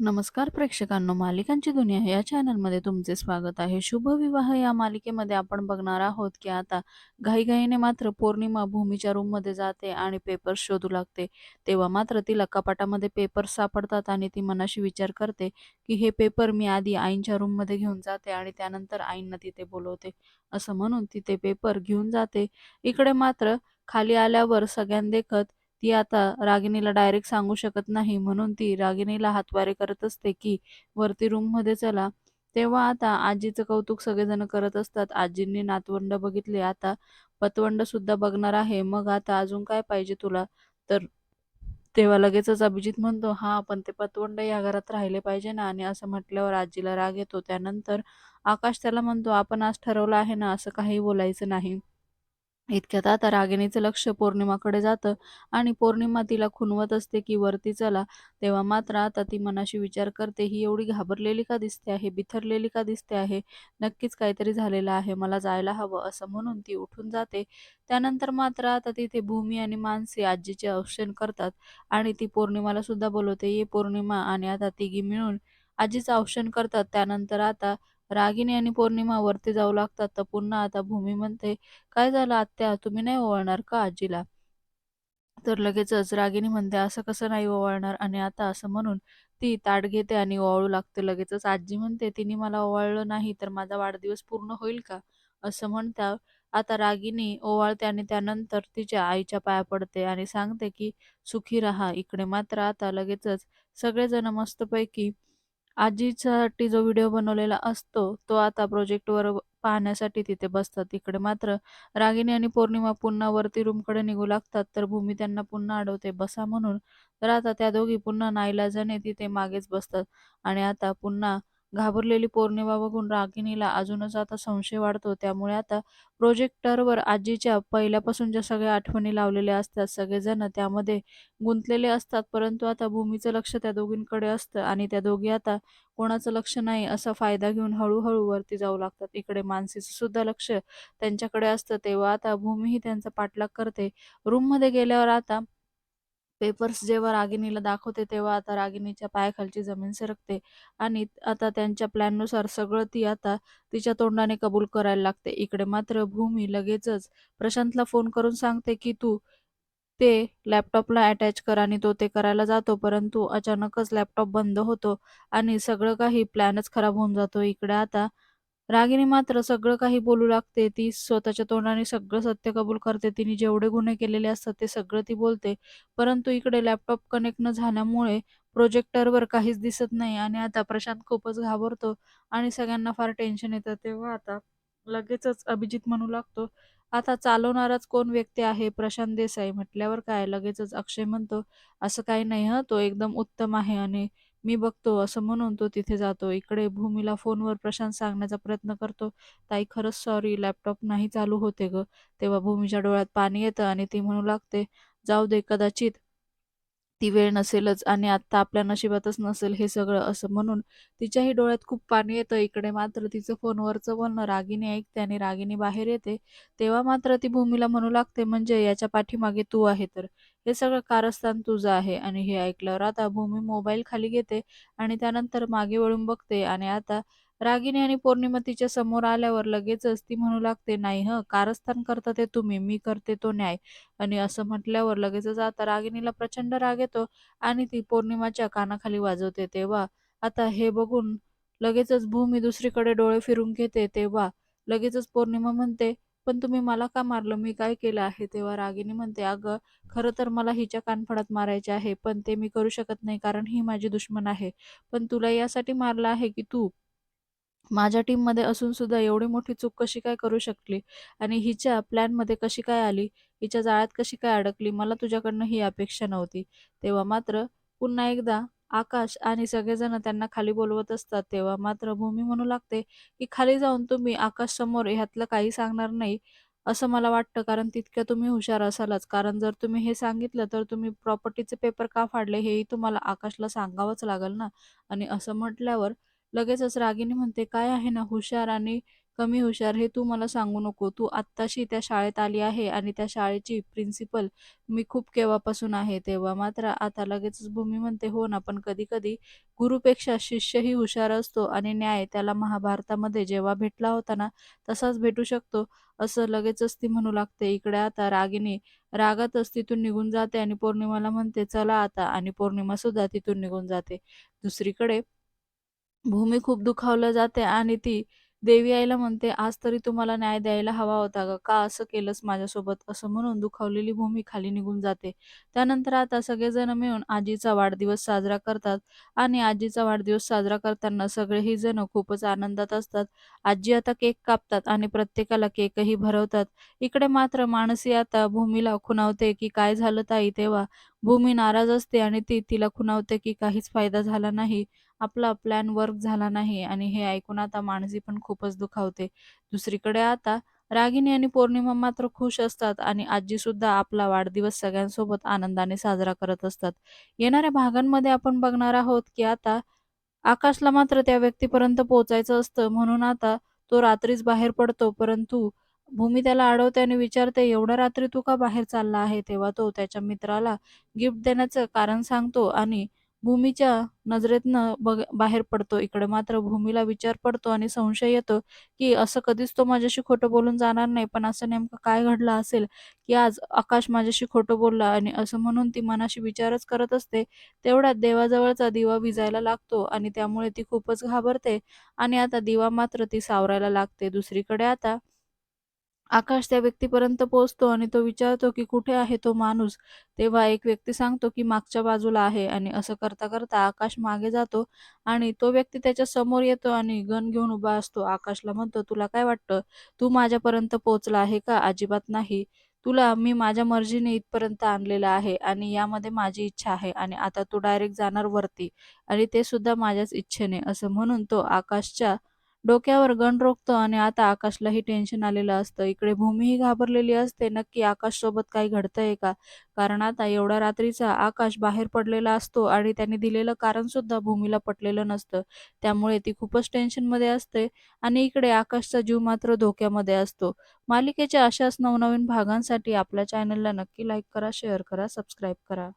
नमस्कार प्रेक्षकांनो, मालिकांची दुनिया या चॅनलमध्ये तुमचे स्वागत आहे. शुभविवाह या मालिकेमध्ये आपण बघणार आहोत की आता घाईघाईने मात्र पौर्णिमा भूमीच्या रूममध्ये जाते आणि पेपर्स शोधू लागते. तेव्हा मात्र तिला कपाटामध्ये पेपर्स सापडतात आणि ती मनाशी विचार करते की हे पेपर मी आधी आईंच्या रूममध्ये घेऊन जाते आणि त्यानंतर आईंना तिथे बोलवते. असं म्हणून ती ते पेपर घेऊन जाते. इकडे मात्र खाली आल्यावर सगळ्यांदेखत ती आता रागिणीला डायरेक्ट सांगू शकत नाही म्हणून ती रागिणीला हातवारे करत असते की वरती रूममध्ये चला. तेव्हा आता आजीचं कौतुक सगळेजण करत असतात. आजींनी नातवंड बघितले, आता पतवंड सुद्धा बघणार आहे. मग आता अजून काय पाहिजे तुला? तर तेव्हा लगेचच अभिजित म्हणतो, "हां, पण ते पतवंड या घरात राहिले पाहिजे ना" आणि असं म्हटल्यावर आजीला राग येतो. त्यानंतर आकाश त्याला म्हणतो, "आपण आज ठरवलं आहे ना, असं काही बोलायचं नाही." इतक्यात आता रागिणीचं लक्ष पौर्णिमाकडे जातं आणि पौर्णिमा तिला खुनवत असते की वरती चला. तेव्हा मात्र आता ती मनाशी विचार करते, ही एवढी घाबरलेली का दिसते आहे? बिथरलेली का दिसते आहे? नक्कीच काहीतरी झालेलं आहे. मला जायला हवं असं म्हणून ती उठून जाते. त्यानंतर मात्र आता तिथे भूमी आणि मानसी आजीचे औक्षण करतात आणि ती पौर्णिमाला सुद्धा बोलवते, "ये पौर्णिमा" आणि आता तिघी मिळून आजीचं औक्षण करतात. त्यानंतर आता रागिणी आणि पौर्णिमा वरती जाऊ लागतात. तर पुन्हा आता भूमी म्हणते, "काय झालं आत्या? तुम्ही नाही ओवाळणार का आजीला?" तर लगेचच रागिनी म्हणते, "असं कसं नाही ओवाळणार?" आणि आता असं म्हणून ती ताट घेते आणि ओवाळू लागते. लगेचच आजी म्हणते, "तिने मला ओवाळलं नाही तर माझा वाढदिवस पूर्ण होईल का?" असं म्हणता आता रागिणी ओवाळते आणि त्यानंतर तिच्या आईच्या पाया पडते आणि सांगते की सुखी राहा. इकडे मात्र आता लगेचच सगळेजण मस्तपैकी आजीसाठी जो व्हिडिओ बनवलेला असतो, तो आता प्रोजेक्टवर पाहण्यासाठी तिथे बसतात. इकडे मात्र रागिनी आणि पौर्णिमा पुन्हा वरती रूमकडे निघू लागतात, तर भूमी त्यांना पुन्हा अडवते, "बसा" म्हणून. तर आता त्या दोघी पुन्हा नाईलाजाने तिथे मागेच बसतात आणि आता पुन्हा घाबरलेली पौर्णिमा बघून रागिणीला अजूनच आता संशय वाढतो. त्यामुळे आता प्रोजेक्टरवर आजीच्या पहिल्यापासून ज्या सगळ्या आठवणी लावलेल्या असतात, सगळेजण त्यामध्ये गुंतलेले असतात. परंतु आता भूमीचं लक्ष त्या दोघींकडे असतं आणि त्या दोघी आता कोणाचं लक्ष नाही असा फायदा घेऊन हळूहळू वरती जाऊ लागतात. इकडे मानसीचं सुद्धा लक्ष त्यांच्याकडे असतं. तेव्हा आता भूमीही त्यांचा पाठलाग करते. रूममध्ये गेल्यावर आता पेपर्स जेव्हा रागिणीला दाखवते, तेव्हा आता रागिणीच्या पायाखालची जमीन सरकते आणि आता त्यांच्या प्लॅननुसार सगळं ती आता तिच्या तोंडाने कबूल करायला लागते. इकडे मात्र भूमी लगेचच प्रशांतला फोन करून सांगते, की "तू ते लॅपटॉपला अटॅच कर" आणि तो ते करायला जातो. परंतु अचानकच लॅपटॉप बंद होतो आणि सगळं काही प्लॅनच खराब होऊन जातो. इकडे आता रागिनी मात्र सगळं काही बोलू लागते. ती स्वतःच्या तोंडाने सगळं सत्य कबूल करते. तिने जेवढे गुन्हे केलेले असतात ते सगळं ती बोलते. परंतु इकडे लॅपटॉप कनेक्ट न झाल्यामुळे प्रोजेक्टरवर काहीच दिसत नाही आणि आता प्रशांत खूपच घाबरतो आणि सगळ्यांना फार टेन्शन येतं. तेव्हा आता लगेचच अभिजित म्हणू लागतो, "आता चालवणाराच कोण व्यक्ती आहे? प्रशांत देसाई." म्हटल्यावर काय लगेचच अक्षय म्हणतो, "असं काही नाही हं, तो एकदम उत्तम आहे आणि मी बघतो." असं म्हणून तो तिथे जातो. इकडे भूमीला फोनवर प्रशांत सांगण्याचा प्रयत्न करतो, "ताई खरंच सॉरी, लॅपटॉप नाही चालू होते गं." तेव्हा भूमीच्या डोळ्यात पाणी येतं आणि ती म्हणू लागते, "जाऊ दे, कदाचित ती वेळ नसेलच आणि आत्ता आपल्या नशिबातच नसेल हे सगळं." असं म्हणून तिच्याही डोळ्यात खूप पाणी येतं. इकडे मात्र तिचं फोनवरचं बोलणं रागिनी ऐकते आणि रागिनी बाहेर येते. तेव्हा मात्र ती भूमीला म्हणू लागते, "म्हणजे याच्या पाठीमागे तू आहे तर? हे सगळं कारस्थान तुझं आहे." आणि हे ऐकल्यावर आता भूमी मोबाईल खाली घेते आणि त्यानंतर मागे वळून बघते आणि आता रागिनी आणि पौर्णिमा तिच्या समोर आल्यावर लगेचच ती म्हणू लागते, "नाही हं, कारस्थान करता ते तुम्ही, मी करते तो न्याय." आणि असं म्हटल्यावर लगेचच आता रागिणीला प्रचंड राग येतो आणि ती पौर्णिमाच्या कानाखाली वाजवते. तेव्हा आता हे बघून लगेचच भूमी दुसरीकडे डोळे फिरून घेते. तेव्हा लगेचच पौर्णिमा म्हणते, "पण तुम्ही मला का मारलं? मी काय केलं आहे?" तेव्हा रागिनी म्हणते, "अगं, खरं तर मला हिच्या कानफडात मारायचे आहे, पण ते मी करू शकत नाही कारण ही माझी दुश्मन आहे. पण तुला यासाठी मारलं आहे की तू माझ्या टीममध्ये असून सुद्धा एवढी मोठी चूक कशी काय करू शकली? आणि हिच्या प्लॅनमध्ये कशी काय आली? हिच्या जाळ्यात कशी काय अडकली? मला तुझ्याकडनं ही अपेक्षा नव्हती." तेव्हा मात्र पुन्हा एकदा आकाश आणि सगळेजण त्यांना खाली बोलवत असतात. तेव्हा मात्र भूमी म्हणू लागते, की "खाली जाऊन तुम्ही आकाश समोर ह्यातलं काही सांगणार नाही, असं मला वाटतं. कारण तितक्या तुम्ही हुशार असालच. कारण जर तुम्ही हे सांगितलं तर तुम्ही प्रॉपर्टीचे पेपर का फाडले हेही तुम्हाला आकाशला सांगावंच लागेल ना." आणि असं म्हटल्यावर लगेचच रागिनी म्हणते, "काय आहे ना हुशार आणि कमी हुशार हे तू मला सांगू नको. तू आत्ताशी त्या शाळेत आली आहे आणि त्या शाळेची प्रिन्सिपल मी खूप केव्हापासून आहे. तेव्हा मात्र आता लगेचच भूमी म्हणते, "हो ना, पण कधी-कधी गुरुपेक्षा शिष्यही हुशार असतो आणि न्याय त्याला महाभारतामध्ये जेव्हा भेटला होता ना, तसाच भेटू शकतो." असं लगेचच ती म्हणू लागते. इकडे आता रागिनी रागातच तिथून निघून जाते आणि पौर्णिमाला म्हणते, "चला आता." आणि पौर्णिमा सुद्धा तिथून निघून जाते. दुसरीकडे भूमी खूप दुखावलं जाते आणि ती देवी आईला म्हणते, "आज तरी तुम्हाला न्याय द्यायला हवा होता गं, का असं केलंस माझ्यासोबत?" असं म्हणून दुखावलेली भूमी खाली निघून जाते. त्यानंतर आता सगळेजण मिळून आजीचा वाढदिवस साजरा करतात आणि आजीचा वाढदिवस साजरा करताना सगळेही जण खूपच आनंदात असतात. आजी आता केक कापतात आणि प्रत्येकाला केकही भरवतात. इकडे मात्र मानसी आता भूमीला खुणावते, की "काय झालं ताई?" तेव्हा भूमी नाराज असते आणि ती तिला खुणावते, की "काहीच फायदा झाला नाही. आपला प्लॅन वर्क झाला नाही आणि हे ऐकून आता मानसी पण खूपच दुखावते. दुसरीकडे आता रागिनी आणि पौर्णिमा मात्र खुश असतात आणि आजी सुद्धा आपला वाढदिवस सगळ्यांसोबत आनंदाने साजरा करत असतात. येणाऱ्या भागांमध्ये आपण बघणार आहोत, की आता आकाशला मात्र त्या व्यक्तीपर्यंत पोहोचायचं असतं म्हणून आता तो रात्रीच बाहेर पडतो. परंतु भूमी त्याला अडवते आणि विचारते, "एवढ्या रात्री तू का बाहेर चालला आहे?" तेव्हा तो त्याच्या मित्राला गिफ्ट देण्याचं कारण सांगतो आणि भूमीच्या नजरेतनं बघ बाहेर पडतो. इकडे मात्र भूमीला विचार पडतो आणि संशय येतो, की असं कधीच तो माझ्याशी खोटं बोलून जाणार नाही. पण असं नेमकं काय घडलं असेल, की आज आकाश माझ्याशी खोटं बोलला आणि असं म्हणून ती मनाशी विचारच करत असते. तेवढ्यात देवाजवळचा दिवा विजायला लागतो आणि त्यामुळे ती खूपच घाबरते आणि आता दिवा मात्र ती सावरायला लागते. दुसरीकडे आता आकाश त्या व्यक्तीपर्यंत पोहोचतो आणि तो विचारतो, की "कुठे आहे तो माणूस?" तेव्हा एक व्यक्ती सांगतो, की "मागच्या बाजूला आहे." आणि असं करता-करता आकाश मागे जातो आणि तो व्यक्ती त्याच्यासमोर येतो आणि गन घेऊन उभा असतो. आकाशला म्हणतो, "तुला काय वाटतं? तू माझ्यापर्यंत पोहोचला आहे का?" "अजिबात नाही. तुला मी माझ्या मर्जीने इथपर्यंत आणलेला आहे आणि यामध्ये माझी इच्छा आहे आणि आता तू डायरेक्ट जाणार वरती आणि ते सुद्धा माझ्याच इच्छेने." असं म्हणून तो आकाशच्या डोक्यावर गण रोखतो आणि आता आकाशलाही टेन्शन आलेलं असतं. इकडे भूमीही घाबरलेली असते, नक्की आकाश सोबत काही घडतंय का? कारण आता एवढ्या रात्रीचा आकाश बाहेर पडलेला असतो आणि त्याने दिलेलं कारण सुद्धा भूमीला पटलेलं नसतं. त्यामुळे ती खूपच टेन्शनमध्ये असते आणि इकडे आकाशचा जीव मात्र धोक्यामध्ये असतो. मालिकेच्या अशाच नवनवीन भागांसाठी आपल्या चॅनलला नक्की लाईक करा, शेअर करा, सबस्क्राईब करा.